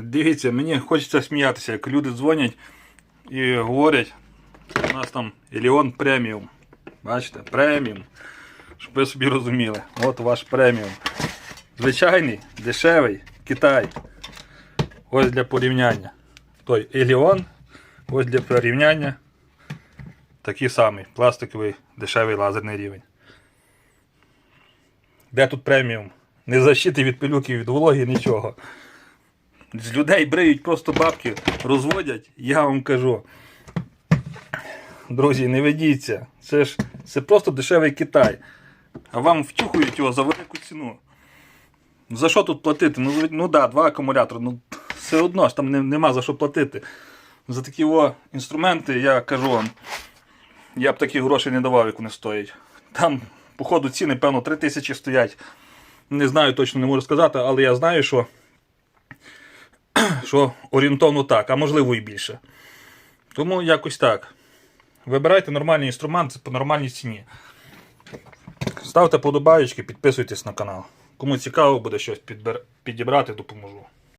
Дивіться, мені хочеться сміятися, як люди дзвонять і говорять, у нас там Еліон преміум. Бачите, преміум. Щоб ви собі розуміли. От ваш преміум. Звичайний, дешевий, Китай. Ось для порівняння. Той Еліон, ось для порівняння. Такий самий пластиковий дешевий лазерний рівень. Де тут преміум? Не защити від пилюки, від вологи, нічого. З людей бриють просто бабки, розводять, я вам кажу. Друзі, не ведіться. Це ж це просто дешевий Китай. А вам втюхують його за велику ціну. За що тут платити? Ну, ну да, два акумулятори. Ну, все одно ж там не, нема за що платити. За такі о, інструменти, я кажу вам, я б такі гроші не давав, як вони стоять. Там, походу, ціни, певно, 3 тисячі стоять. Не знаю, точно не можу сказати, але я знаю, що, що орієнтовно так, а можливо і більше. Тому якось так. Вибирайте нормальний інструмент по нормальній ціні. Ставте подобаєчки, підписуйтесь на канал. Кому цікаво буде щось підбер- підібрати, допоможу.